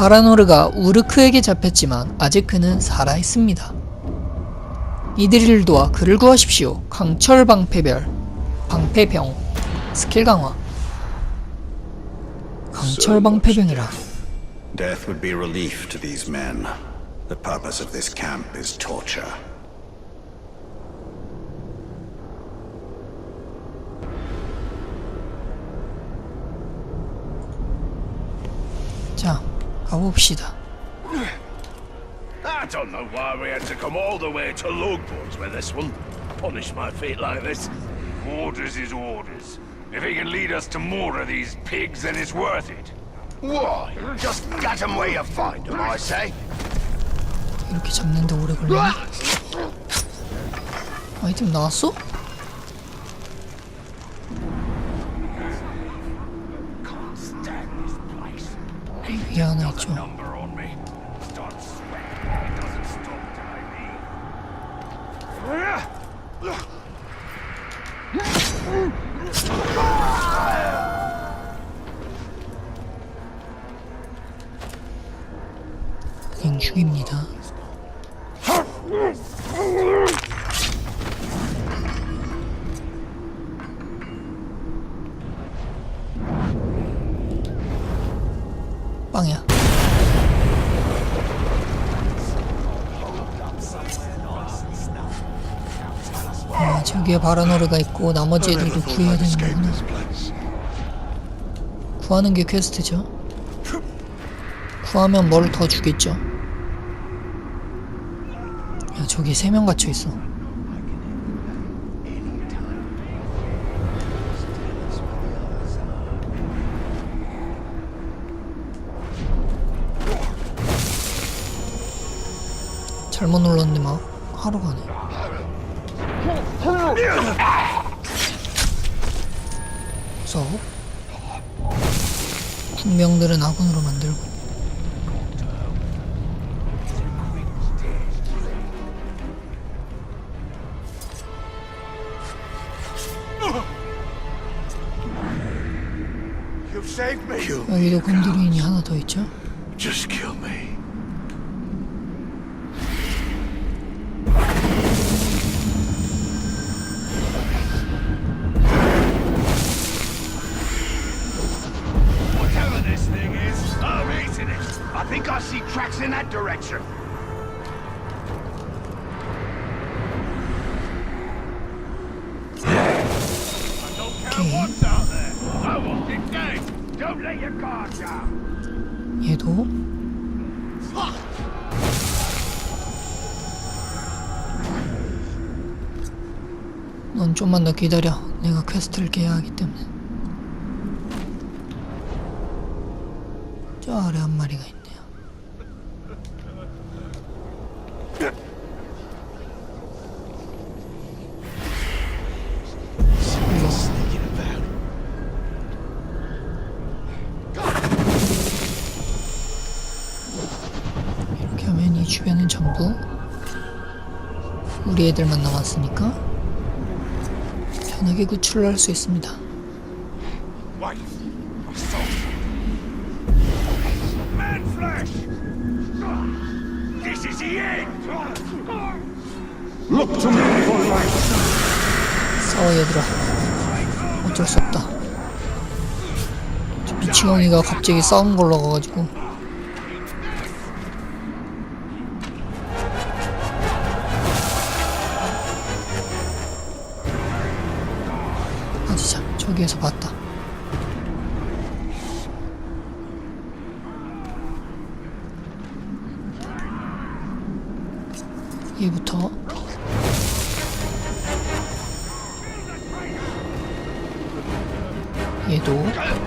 바라노르가 우르크에게 잡혔지만 아직 그는 살아있습니다. 이들을 도와 그를 구하십시오. 강철 방패별, 방패병, 스킬 강화. 강철 방패병이라. Death would be relief to these men. The purpose of this camp is torture. 가봅시다. I don't know why we had to come all the way to Lugboards with this one. Punish my feet like this. Orders is orders. If he can lead us to more of these pigs, then it's worth it. Why? Just get 'em where you find 'em, I say. 이렇게 잡는데 오래 걸리네. 아이템 나왔어? 바라노르가 있고 나머지 애들도 구해야 되는 거구나. 구하는 게 퀘스트죠. 구하면 뭘 더 주겠죠. 야, 저기 세 명 갇혀 있어. 잘못 눌렀는데 막 하루 가네. 무서워. 군병들은 아군으로 만들고. 여기도 곤드레인이 하나 더 있죠? Just kill me. 좀만 더 기다려. 내가 퀘스트를 깨야 하기 때문에. 저 아래 한 마리가 있네요. 이렇게 하면 이 주변은 전부 우리 애들만 남았으니까 편하게 구출을 할 수 있습니다. 싸워 얘들아. 어쩔 수 없다. 저 미치광이가 갑자기 싸움 걸러 가가지고 빠지자. 저기에서 봤다. 얘부터 얘도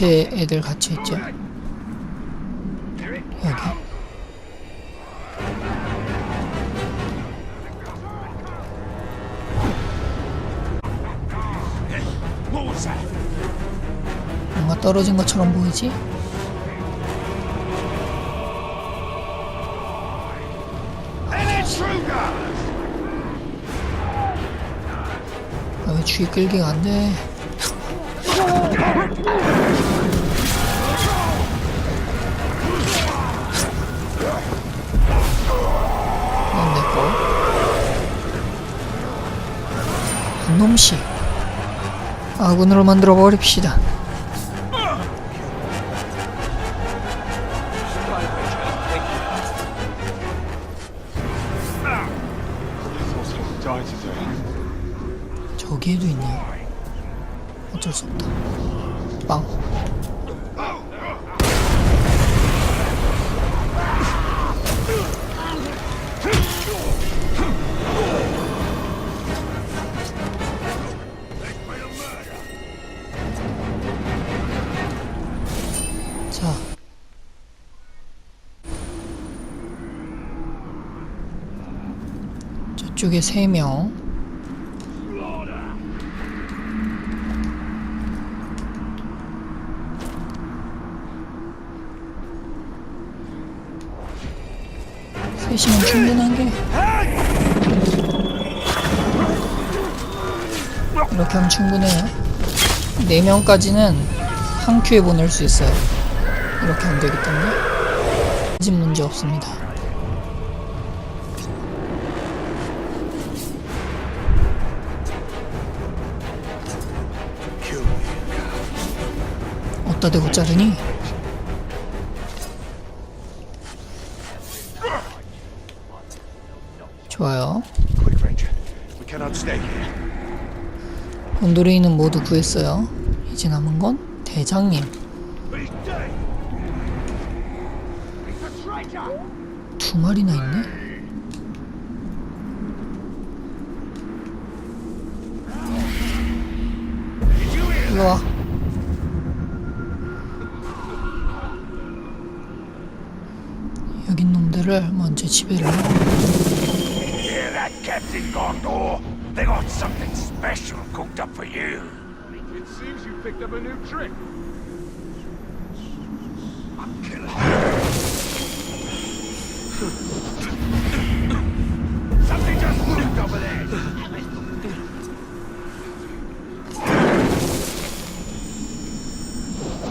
밑에 애들 같이 있죠 여기? 뭔가 떨어진 것처럼 보이지? 아, 왜 주위 끌기가 안 돼? 놈씩 아군으로 만들어 버립시다. 저쪽에 세 명. 셋이면 충분한 게 이렇게 하면 충분해요. 네 명까지는 한 큐에 보낼 수 있어요. 이렇게 하면 되기 때문에. 집 문제 없습니다 어디다 대고 자르니? 좋아요. 온도레이는 모두 구했어요. 이제 남은 건 대장님. 두 마리나 있네. 일로 와. 놈들을 먼저 지배를 하고 Hear that, Captain Gondor? They got something special cooked up for you. It seems you picked up a new trick. Something just moved over there.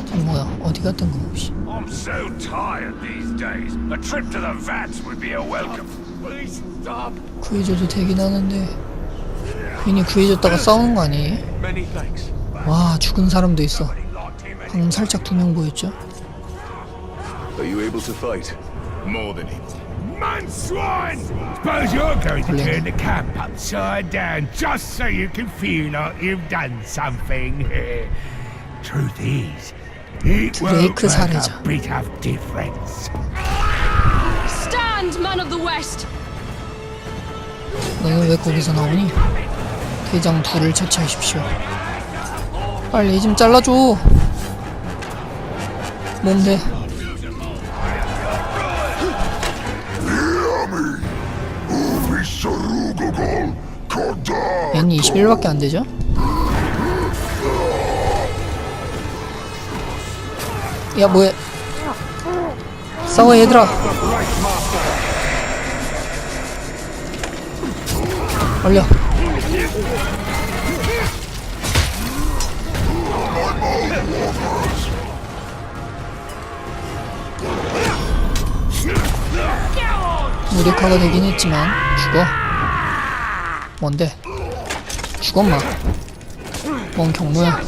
저 뭐야 어디가 뜬금없이 I'm so tired these days. A trip to the vats would be a welcome. Please stop. 구해줘도 되긴 하는데 괜히 구해줬다가 싸우는 거 아니에요? Many thanks. 와 죽은 사람도 있어 Locked him in. 방금 살짝 두 명 보였죠? Are you able to fight? More than able. Man swine! Suppose you're going to turn the camp upside down just so you can feel like you've done something. Truth is, it won't 드레이크 make 살해자. a bit of difference. Stand, man of the West! 너는 왜 거기서 나오니? 대장 둘을 처치하십시오. 빨리 좀 잘라줘. 뭔데? 얘는 21밖에 안 되죠? 야 뭐해? 싸워 얘들아. 얼려. 무력화가 되긴 했지만 죽어. 뭔데? 죽어 마. 뭔 경무야?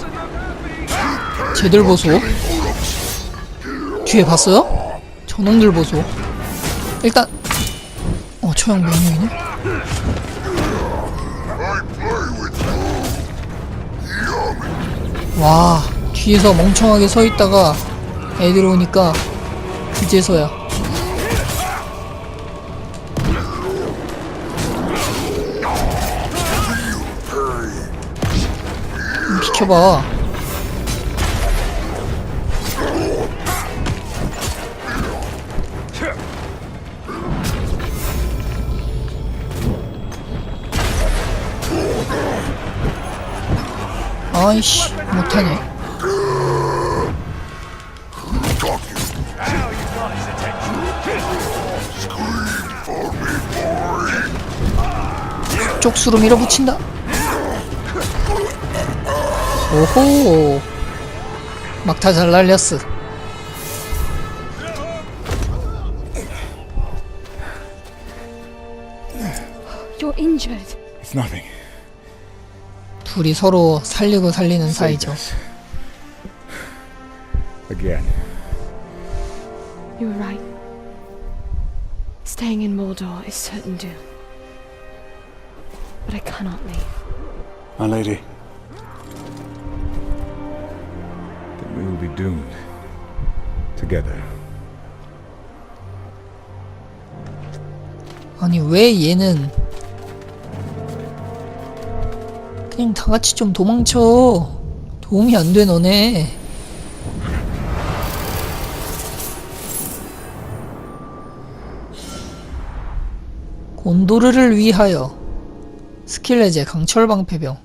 쟤들 보소. 뒤에 봤어요? 저놈들 보소. 일단 어 처형 메뉴이네. 와 뒤에서 멍청하게 서 있다가 애들 오니까 그제서야 좀 비켜봐 아이씨 못하네 쪽수로 밀어붙인다 오호 막타 잘 날렸어 You're injured. It's nothing. 둘이 서로 살리고 살리는 사이죠. Again. You were right. Staying in Mordor is certain doom. But I cannot leave. My lady. Then we will be doomed. Together. 아니 왜 얘는 그냥 다 같이 좀 도망쳐. 도움이 안 돼 너네. 곤도르를 위하여 스킬레제 강철 방패병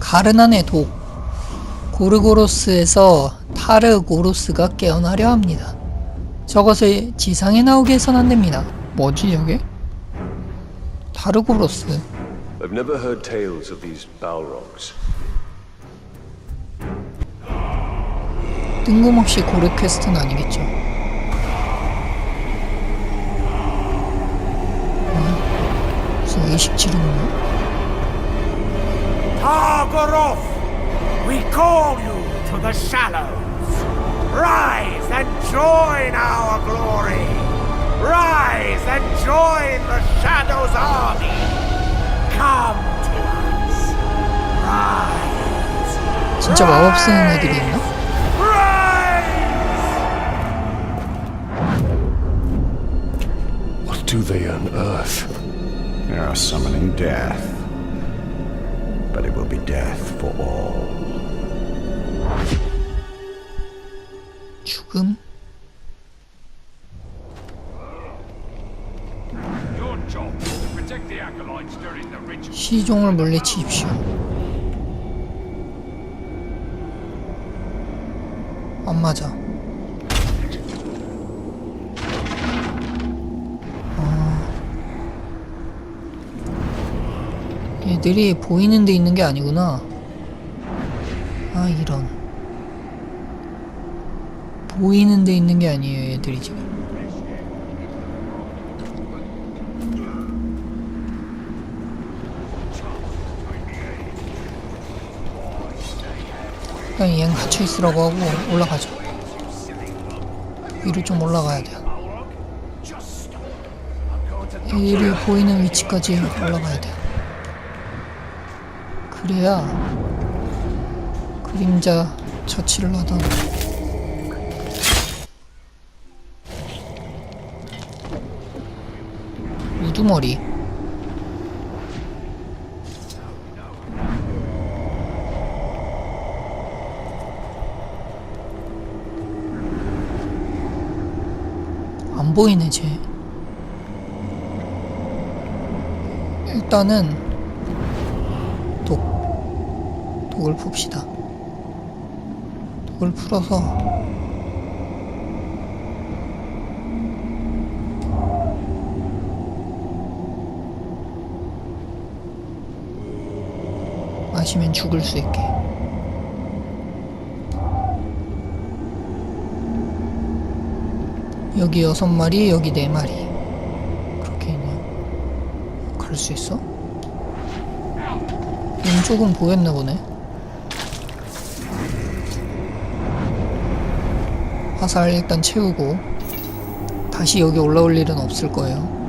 가르난의 독 고르고로스에서 타르고로스가 깨어나려 합니다. 저것을 지상에 나오게 해선 안 됩니다. 뭐지 저게? 타르고로스 I've never heard tales of these Balrogs. 뜬금없이 고르 퀘스트는 아니겠죠. 어? 무슨 의식 치료인가? Targoroth, we call you to the shallows. Rise and join our glory. Rise and join the Shadows' army. Come to us. Rise. 진짜 마법 쓰는 애들이 있나? Rise! What do they unearth? They are summoning death. But it will be death for all. 죽음? 시종을 물리치십시오. 안 맞아. 아. 얘들이 보이는 데 있는 게 아니구나. 아, 이런. 보이는 데 있는 게 아니에요, 얘들이 지금. 그냥 얘는 갇혀 있으라고 하고 올라가죠. 위로 좀 올라가야 돼요. 얘들이 보이는 위치까지 올라가야 돼요. 그래야 그림자 처치를 하던 우두머리 안 보이네 쟤. 일단은 독 독을 풉시다. 독을 풀어서 마시면 죽을 수 있게 여기 여섯 마리, 여기 네 마리. 그렇게 있네요. 갈수 있어? 왼쪽은 보였나 보네. 화살 일단 채우고 다시 여기 올라올 일은 없을 거예요.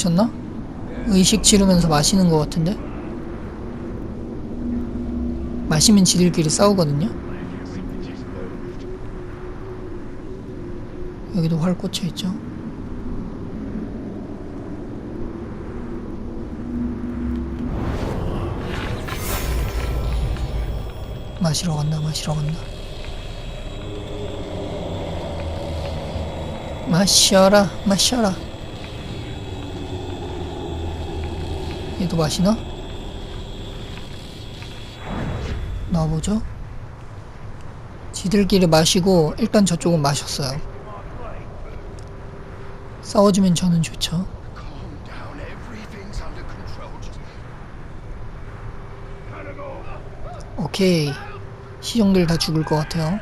마셨나? 의식 치르면서 마시는 것 같은데? 마시면 지들끼리 싸우거든요? 여기도 활 꽂혀 있죠? 마시러 간다, 마시러 간다. 마셔라 마셔라 얘도 마시나? 나와보죠. 지들끼리 마시고 일단 저쪽은 마셨어요. 싸워주면 저는 좋죠. 오케이. 시종들 다 죽을 것 같아요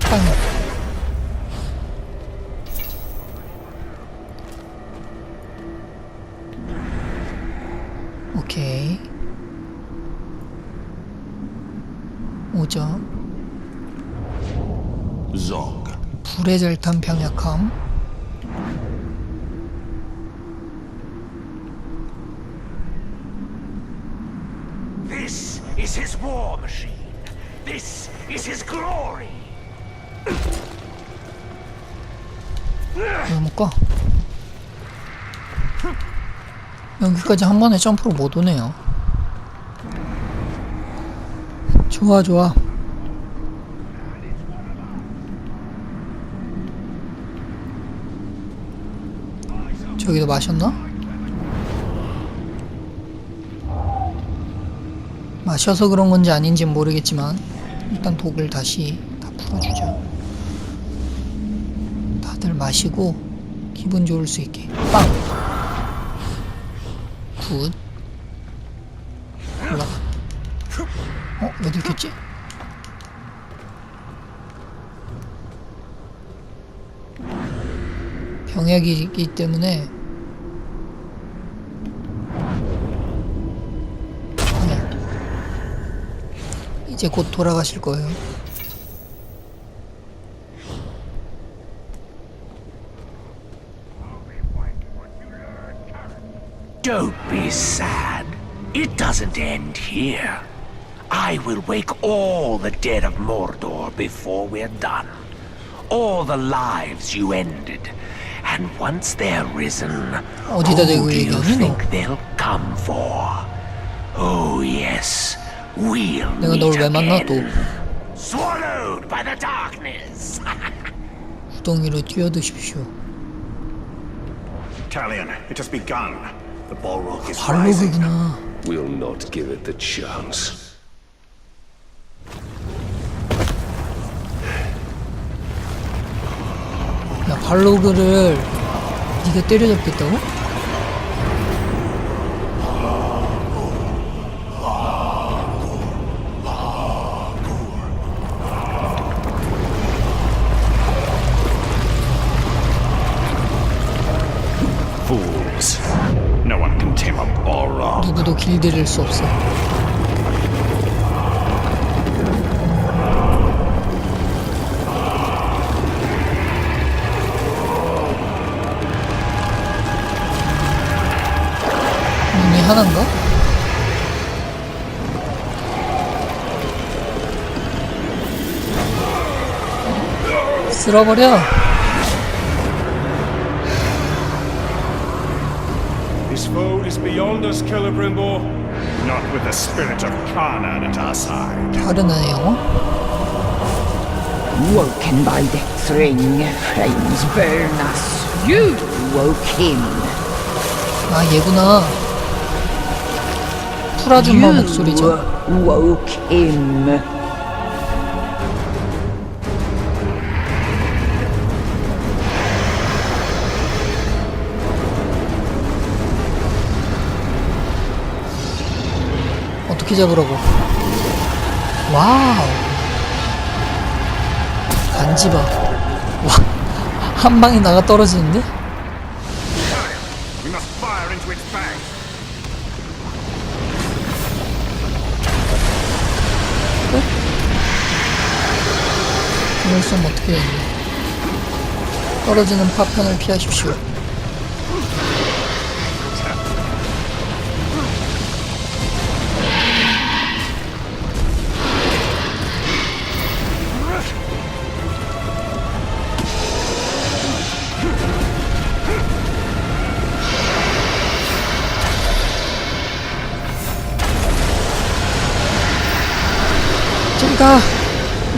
빵 오케이 오죠 Zog. 불의 절탄 병약함 This is his war machine. This is his glory. 왜못 가? 여기까지 한 번에 점프로 못 오네요. 좋아, 좋아. 저기도 마셨나? 마셔서 그런 건지 아닌지는 모르겠지만 일단 독을 다시 다 풀어주죠. 다들 마시고 기분 좋을 수 있게 빵! 굿 왜 들켰지? 병약이기 때문에 네. 이제 곧 돌아가실 거예요. I will wake all the dead of Mordor before we're done. All the lives you ended. And once they're risen, 어디다 대고 who do you 얘기하니, 너? think they'll come for? Oh yes, we'll 내가 meet 널 왜 만나 또 again. Swallowed by the darkness. 구덩이로 뛰어드십시오 Talion, it has begun. The Balrog is rising. 발로그구나 We'll not give it the chance. 야 발로그를 네가 때려잡겠다고? Fools. No one can tame a Balrog. 누구도 길들일 수 없어 쓸어버려 This foe is beyond us, Celebrimbor. Not with the spirit of Khanad at our side. 다른 애요 Woken by the thring, flames burn us. You woke him. 아 얘구나 목소리죠 You woke him. 어떻게 잡으라고. 와우. 반지바. 와한 방에 나가 떨어지는데? Bang. 이럴 수 어떻게 해야 돼? 떨어지는 파편을 피하십시오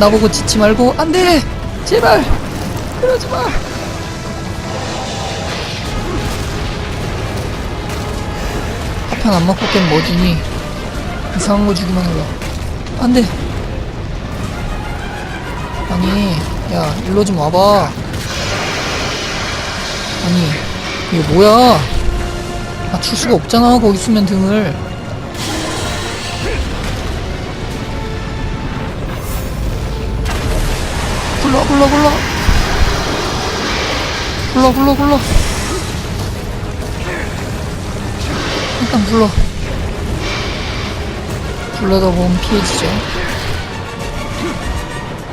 나보고 짖지 말고 안 돼! 제발! 그러지 마! 파편 안 맞고 깬 뭐지니? 이상한 거 주기만 해봐. 안돼! 아니 야 일로 좀 와봐. 아니 이게 뭐야? 맞출 수가 없잖아 거기 쓰면 등을 굴러 굴러. 굴러 굴러 굴러. 일단 굴러. 굴러다 보면 피해지죠.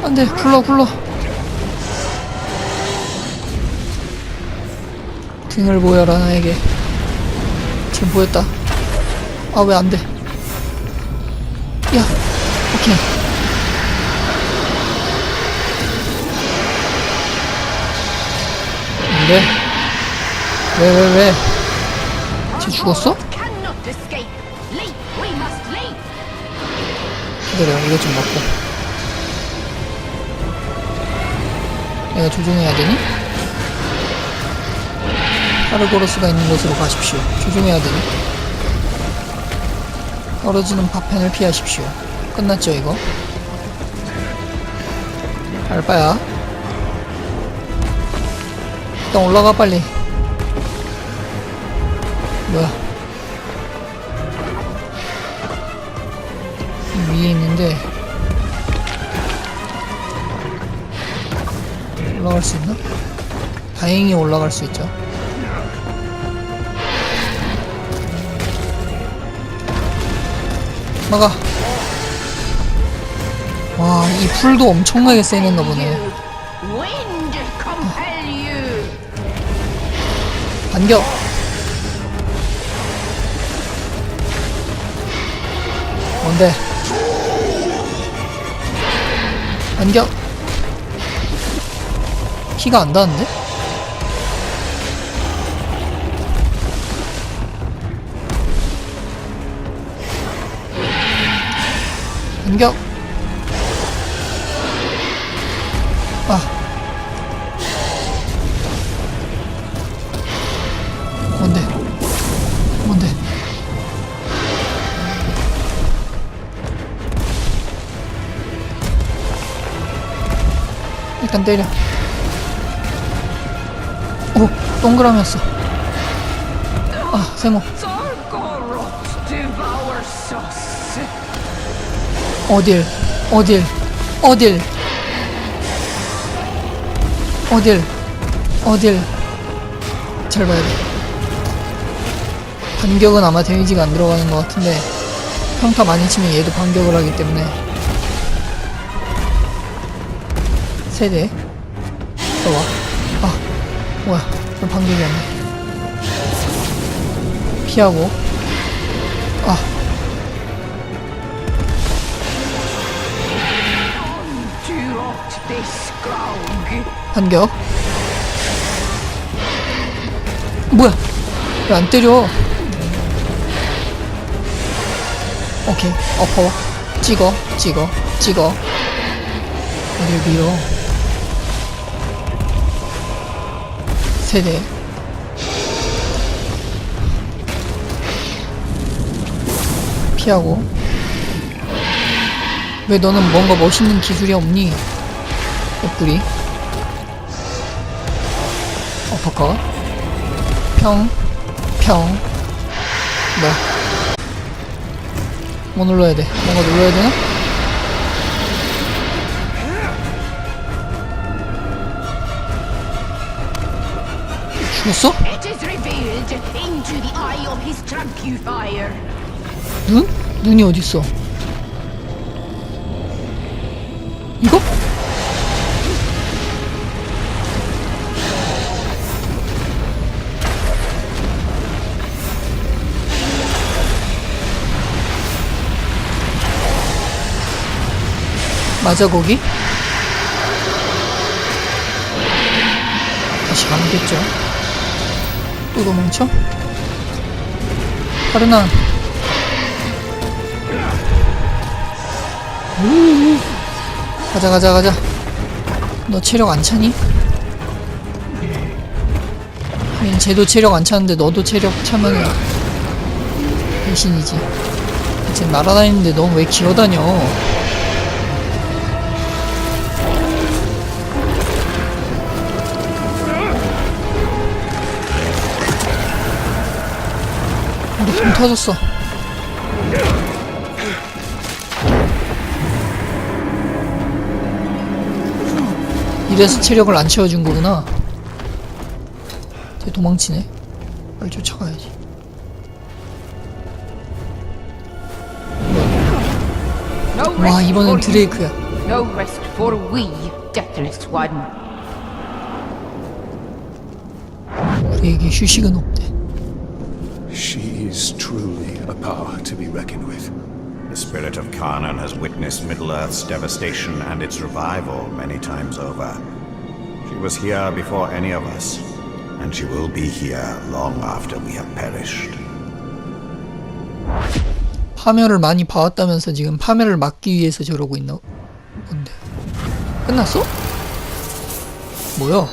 안돼 굴러 굴러. 등을 보여라 나에게. 지금 보였다. 아 왜 안돼 왜? 왜, 왜, 왜? 쟤 죽었어? 기다려, 이거 좀 먹고. 내가 조종해야 되니? 하르고로스가 있는 곳으로 가십시오. 조종해야 되니? 떨어지는 파편을 피하십시오. 끝났죠, 이거? 알바야. 일단 올라가, 빨리. 뭐야. 위에 있는데 올라갈 수 있나? 다행히 올라갈 수 있죠. 막아. 와, 이 풀도 엄청나게 세겠나 보네. 반격. 뭔데? 반격. 키가 안 닿는데? 반격. 일단 때려. 오, 동그라미였어. 아, 세모. 어딜, 어딜, 어딜, 어딜, 어딜. 잘 봐야 돼. 반격은 아마 데미지가 안 들어가는 것 같은데 평타 많이 치면 얘도 반격을 하기 때문에 세대. 들어와. 아 뭐야. 왜 반격이 안돼 피하고. 아. 반격. 뭐야. 왜 안 때려? 오케이. 엎어 찍어 찍어 찍어. 어딜 밀어 세대 피하고 왜 너는 뭔가 멋있는 기술이 없니 옆구리 어퍼컷 평, 평, 뭐야? 뭐 눌러야 돼? 뭔가 눌러야 되나? 죽었어? It is revealed into the eye of his trumpifier. 눈? 눈이 어딨어? 이거? 맞아 거기? 다시 가면겠죠 또 도망쳐? 파르난 가자 가자 가자 너 체력 안 차니? 하긴 쟤도 체력 안 차는데 너도 체력 차면은 배신이지 쟤 날아다니는데 넌왜 기어다녀 터졌어 이래서 체력을 안 채워준 거구나. 쟤 도망치네. 빨리 쫓아가야지. 와 이번엔. 드레이크야. No rest for we, deathless one. 우리에게 휴식은 없대. She is truly a power to be reckoned with. The spirit of Kanan has witnessed Middle-earth's devastation and its revival many times over. She was here before any of us, and she will be here long after we have perished. 파멸을 많이 봐왔다면서 지금 파멸을 막기 위해서 저러고 있나 본데. 끝났어? 뭐야?